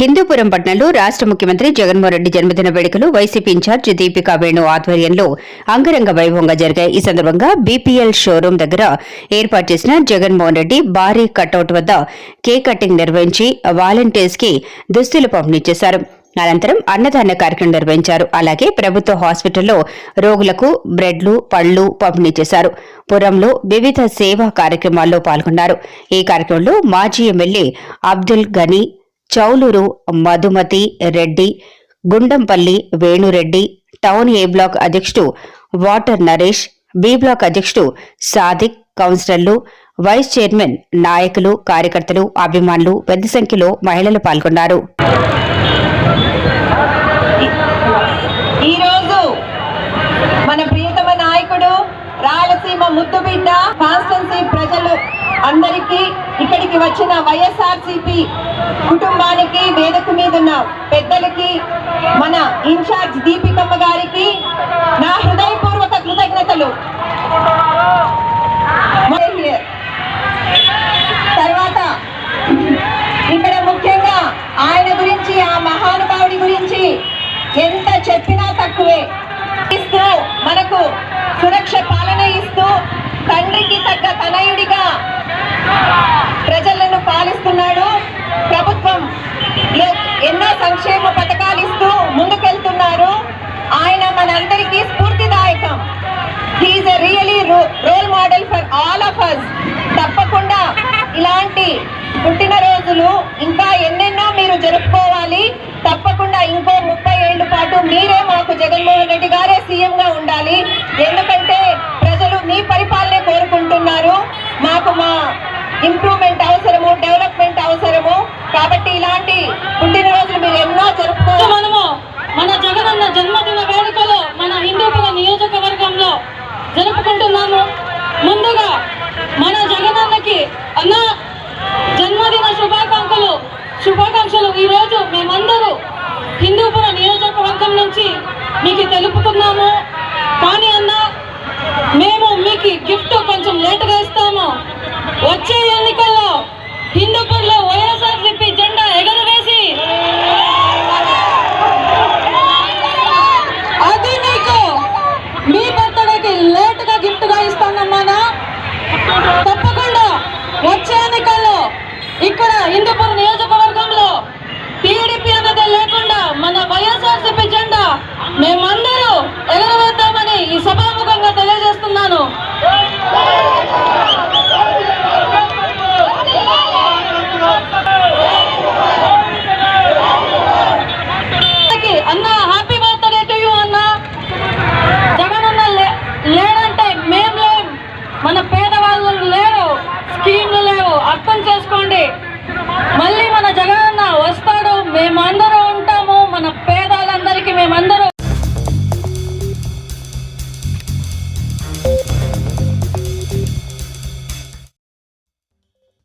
హిందూపురం పట్టణంలో రాష్ట్ర ముఖ్యమంత్రి జగన్మోహన్ రెడ్డి జన్మదిన వేడుకలు వైసీపీ ఇన్ఛార్జ్ దీపికా వేణు ఆధ్వర్యంలో అంగరంగ వైభవంగా జరిగాయి. ఈ సందర్భంగా బీపీఎల్ షోరూం దగ్గర ఏర్పాటు చేసిన జగన్మోహన్ రెడ్డి భారీ కటౌట్ వద్ద కేక్ కటింగ్ నిర్వహించి వాలంటీర్స్కి దుస్తులు పంపిణీ చేశారు. అనంతరం అన్నదాన కార్యక్రమం నిర్వహించారు. అలాగే ప్రభుత్వ హాస్పిటల్లో రోగులకు బ్రెడ్లు పళ్ళు పంపిణీ చేశారు. పురంలో వివిధ సేవా కార్యక్రమాల్లో పాల్గొన్నారు. ఈ కార్యక్రమంలో మాజీ MLA Abdul Ghani Chowluru Madhumathi Reddy Gundampalli Venureddy town A block అధ్యక్షుడు వాటర్ నరేష్ బి బ్లాక్ అధ్యక్షుడు సాదిక్ కౌన్సిలర్లు వైస్ చైర్మన్ నాయకులు కార్యకర్తలు అభిమానులు పెద్ద సంఖ్యలో మహిళలు పాల్గొన్నారు. ముద్దు బిడ్డ కాన్స్టెన్సీ ప్రజలు అందరికీ ఇక్కడికి వచ్చిన వైఎస్ఆర్సీపీ కుటుంబానికి వేదిక మీద ఉన్న పెద్దలకి మన ఇన్ఛార్జ్ దీపికమ్మ గారికి నా హృదయపూర్వక కృతజ్ఞతలు. తర్వాత ఇక్కడ ముఖ్యంగా ఆయన గురించి ఆ మహానుభావుడి గురించి ఎంత చెప్పినా తక్కువే. ఇస్తూ మనకు సురక్ష తగ్గ తనయుడిగా ప్రజలను పాలిస్తున్నాడు. ప్రభుత్వం ఎన్నో సంక్షేమ పథకాలు ఇస్తూ ముందుకెళ్తున్నారు. ఆయన మనందరికీ స్ఫూర్తిదాయకం. He is a really role model for all of us తప్పకుండా ఇలాంటి పుట్టినరోజులు ఇంకా ఎన్నెన్నో మీరు జరుపుకోవాలి. తప్పకుండా ఇంకో ముప్పై ఏళ్ళ పాటు మీరే మాకు జగన్మోహన్ రెడ్డి గారే సీఎంగా ఉండాలి. ఎందుకంటే Anak!